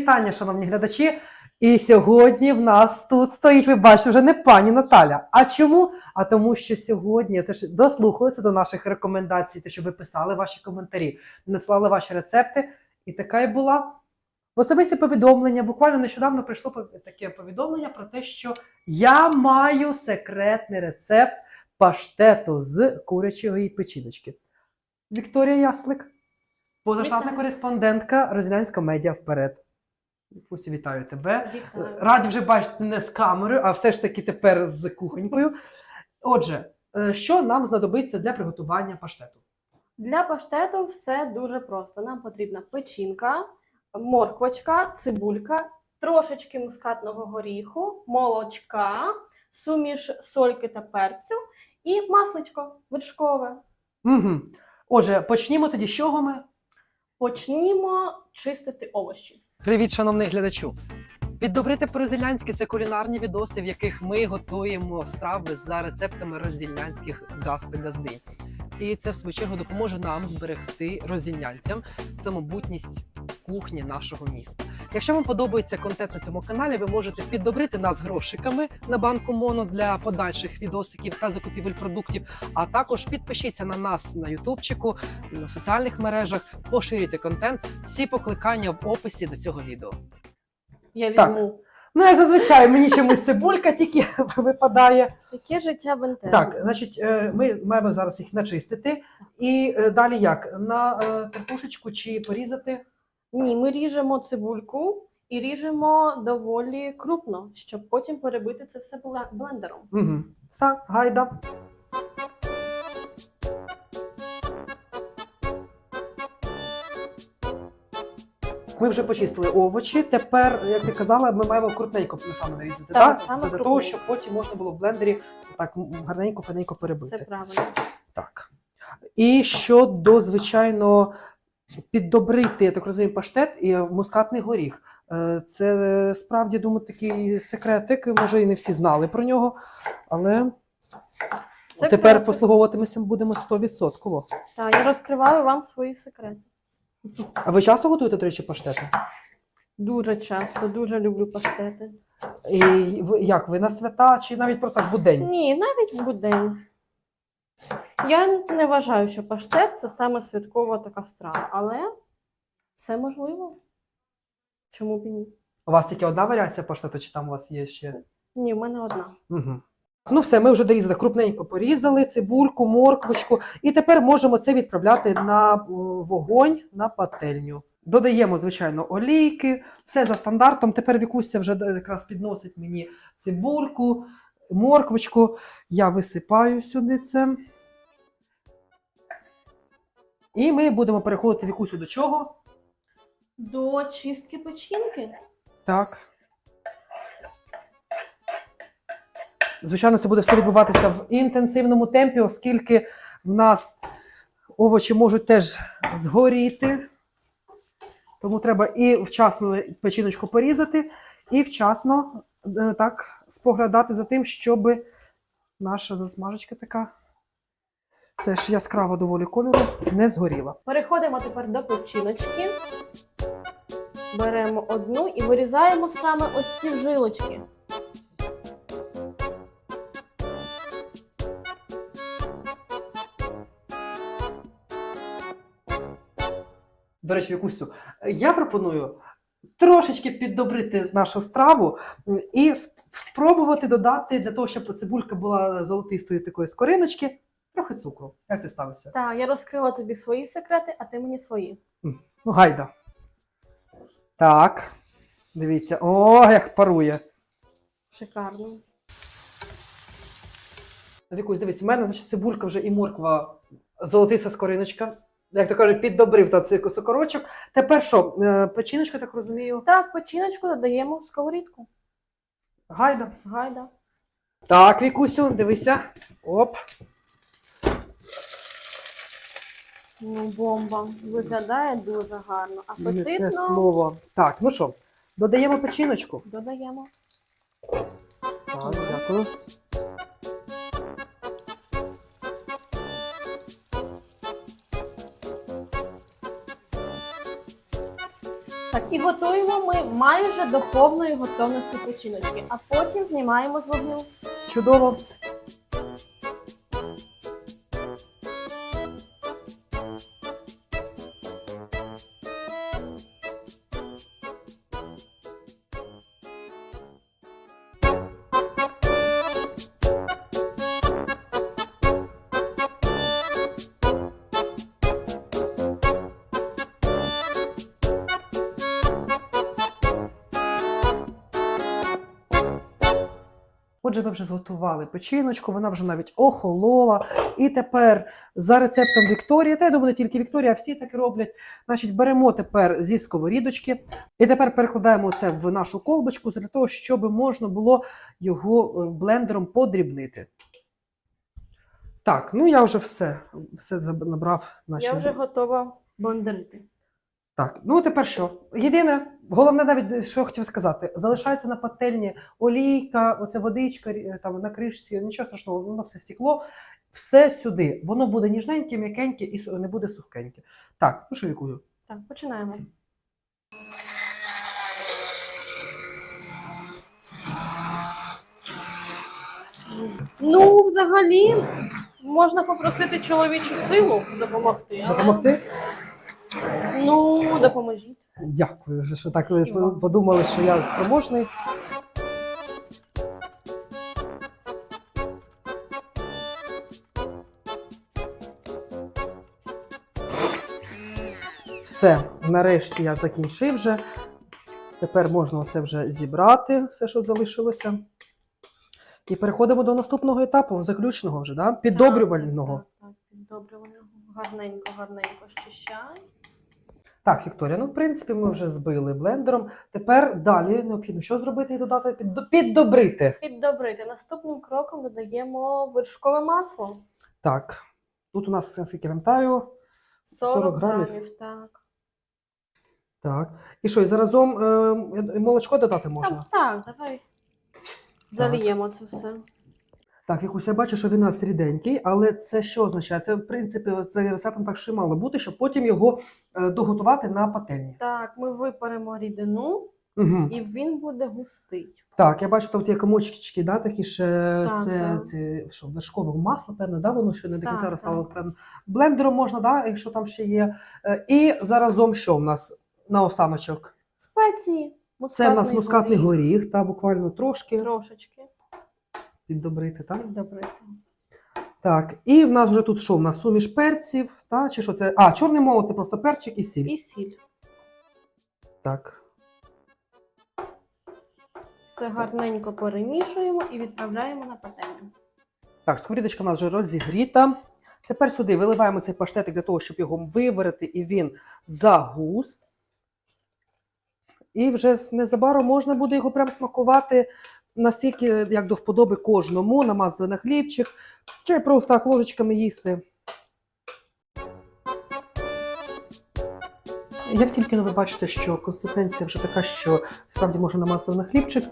Вітання, шановні глядачі. І сьогодні в нас тут стоїть, ви бачите, вже не пані Наталя. А чому? А тому, що сьогодні теж дослухалися до наших рекомендацій, те, що ви писали ваші коментарі, надсилали ваші рецепти. І така і була особисте повідомлення. Буквально нещодавно прийшло таке повідомлення про те, що я маю секретний рецепт паштету з курячої печіночки. Вікторія Яслик, позаштатна кореспондентка Розілянська медіа вперед. Пусі, вітаю тебе. Вітаю. Раді вже бачити не з камерою, а все ж таки тепер з кухонькою. Отже, е, що нам знадобиться для приготування паштету? Для паштету все дуже просто. Нам потрібна печінка, морквочка, цибулька, трошечки мускатного горіху, молочка, суміш сольки та перцю і масличко вершкове. Угу. Отже, почнімо тоді з чого ми? Почнімо чистити овочі. Привіт, шановний глядачу! Піддобрити по-розілянськи це кулінарні відоси, в яких ми готуємо страви за рецептами роздільнянських газ та газди. І це в свою чергу допоможе нам зберегти роздільнянцям самобутність кухні нашого міста. Якщо вам подобається контент на цьому каналі, ви можете піддобрити нас грошиками на банку Моно для подальших відосиків та закупівель продуктів. А також підпишіться на нас на Ютубчику, на соціальних мережах, поширюйте контент. Всі покликання в описі до цього відео. Я візьму. Ну, як зазвичай, мені чомусь цибулька тільки випадає. Яке життя бентежне. Так, значить, е, ми маємо зараз їх начистити. І е, далі як? На е, чи порізати? Ні, ми ріжемо цибульку і ріжемо доволі крупно, щоб потім перебити це все блендером. Угу. Так, гайда. Ми вже почистили овочі. Тепер, як ти казала, ми маємо крупненько саме нарізати. Так, Так, саме Це для того, щоб потім можна було в блендері так гарненько, фаненько Це правильно. Так. І щодо, звичайно, піддобрити, я так розумію, паштет і мускатний горіх. Е, Це справді думаю, такий секретик. Може, і не всі знали про нього, але Це тепер послуговуватимося будемо 100%. Так, я розкриваю вам свої секрети. А ви часто готуєте, до речі, паштети? Дуже часто, дуже люблю паштети. І як ви на свята чи навіть просто так будень? Ні, навіть в будень. Я не вважаю, що паштет це саме святкова така страва, але все можливо. Чому б і ні? У вас тільки одна варіація паштету, чи там у вас є ще? Ні, в мене одна. Угу. Ну, все, ми вже дорізали, крупненько порізали, цибульку, морквочку. І тепер можемо це відправляти на е, вогонь, на пательню. Додаємо, звичайно, олійки, все за стандартом. Тепер Вікуся вже якраз підносить мені цибульку, морквочку. Я висипаю сюди це. І ми будемо переходити Вікусю до чого? До чистки печінки. Так. Звичайно, це буде все відбуватися в інтенсивному темпі, оскільки в нас овочі можуть теж згоріти. Тому треба і вчасно печіночку порізати, і вчасно е, так споглядати за тим, щоб наша засмажечка така теж яскраво доволі кольору не згоріла. Переходимо тепер до печіночки. Беремо одну і вирізаємо саме ось ці жилочки. До речі, Вікусю, я пропоную трошечки піддобрити нашу страву і спробувати додати для того, щоб цибулька була золотистої такої скориночки, трохи цукру. Як ти ставишся? Так, я розкрила тобі свої секрети, а ти мені свої. Ну, гайда. Так. Дивіться, о, як парує. Шикарно. Вікусь, дивись, у мене значить, цибулька вже і морква золотиста скориночка. Як то кажуть, піддобрив та цей сокорочок. Тепер що, е, печіночка, так розумію, Так, печіночку додаємо в сковорідку. гайда. Гайда. Так, Вікусю, дивися. Оп. Ну, бомба. Виглядає дуже гарно. Яке Апетитно. слово. Так, ну що, додаємо печіночку. Додаємо. Так, дякую. Так, і готуємо ми майже до повної готовності печіночки, а потім знімаємо з вогню. Чудово. Отже, ми вже зготували печіночку, вона вже навіть охолола. І тепер за рецептом Вікторії, та я думаю, не тільки Вікторія, а всі так роблять. Значить, беремо тепер зі сковорідочки і тепер перекладаємо це в нашу колбочку для того, щоб можна було його е, блендером подрібнити. Так, ну я вже все, все набрав. Наші... Я вже готова блендерити. Так, ну тепер що? Єдине, головне навіть, що я хотів сказати, залишається на пательні олійка, оця водичка там на кришці, нічого страшного, воно все стекло. Все сюди. Воно буде ніжненьке, м'якеньке і не буде сухеньке. Так, ну що вікую? Так, починаємо. Ну, взагалі, можна попросити чоловічу силу допомогти. Але... Допомогти? Ну, допоможіть. Дякую, що так ви подумали, що я спроможний. Все, нарешті я закінчив вже. Тепер можна це вже зібрати, все, що залишилося. І переходимо до наступного етапу, заключного вже, да? піддобрювального. Так, так, так, піддобрювального. Гарненько, гарненько щищай. Так, Вікторія, ну в принципі ми вже збили блендером. Тепер далі необхідно що зробити і додати? Піддо- Піддобрити. Піддобрити. Наступним кроком додаємо вершкове масло. Так, тут у нас, наскільки я пам'ятаю, 40, 40 грамів. грамів, так. так. І що, і заразом е, молочко додати можна? Так, так, давай. Заліємо це все. Так, якусь я бачу, що він у нас ріденький, але це що означає? Це, в принципі, цей рецептом так ще мало бути, щоб потім його е, доготувати на пательні. Так, ми випаримо рідину, Угу. і він буде густий. Так, я бачу, тут є комочки, да, такі ще Так, це, так. це що, вершкове масло, певне, да, воно ще не до кінця розстало, певно. Блендером можна, да, якщо там ще є. Е, І заразом що в нас на останочок? Спеції. Це в нас мускатний мускатний горіх, горіх, та буквально трошки Трошечки. Піддобрити, так? Піддобрити. Так, і в нас вже тут що? В нас суміш перців, та, чи що це? А, чорний молотий, просто перчик і сіль. І сіль. Так. Все гарненько перемішуємо і відправляємо на пательню. Так, сковорідочка в нас вже розігріта. Тепер сюди виливаємо цей паштетик для того, щоб його виварити, і він загус. І вже незабаром можна буде його прям смакувати настільки, як до вподоби кожному, намазати на хлібчик, чи просто так ложечками їсти. Як тільки ну, ви бачите, що консистенція вже така, що справді можна намазати на хлібчик,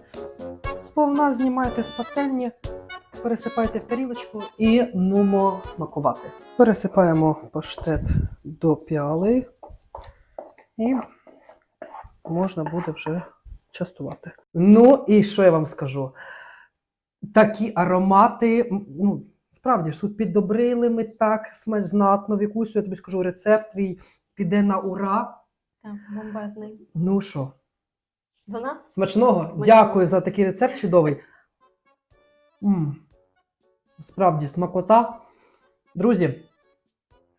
сповна знімайте з пательні, пересипайте в тарілочку і нумо смакувати. Пересипаємо паштет до піали і можна буде вже частувати. Ну і що я вам скажу? Такі аромати, ну, справді ж тут піддобрили ми так смач знатно. Вікусю, я тобі скажу, рецепт твій піде на ура. Так, бомбезний. Ну що, За нас? Смачного. Смачного. Дякую за такий рецепт чудовий. м Справді, смакота. Друзі,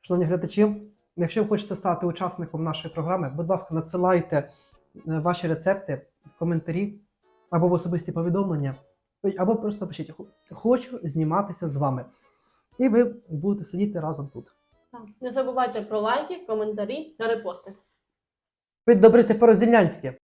шановні глядачі, якщо ви хочете стати учасником нашої програми, будь ласка, надсилайте е, ваші рецепти в коментарі або в особисті повідомлення, або просто пишіть Хочу зніматися з вами. І ви будете сидіти разом тут. Не забувайте про лайки, коментарі та репости. Піддобрити по-роздільнянськи.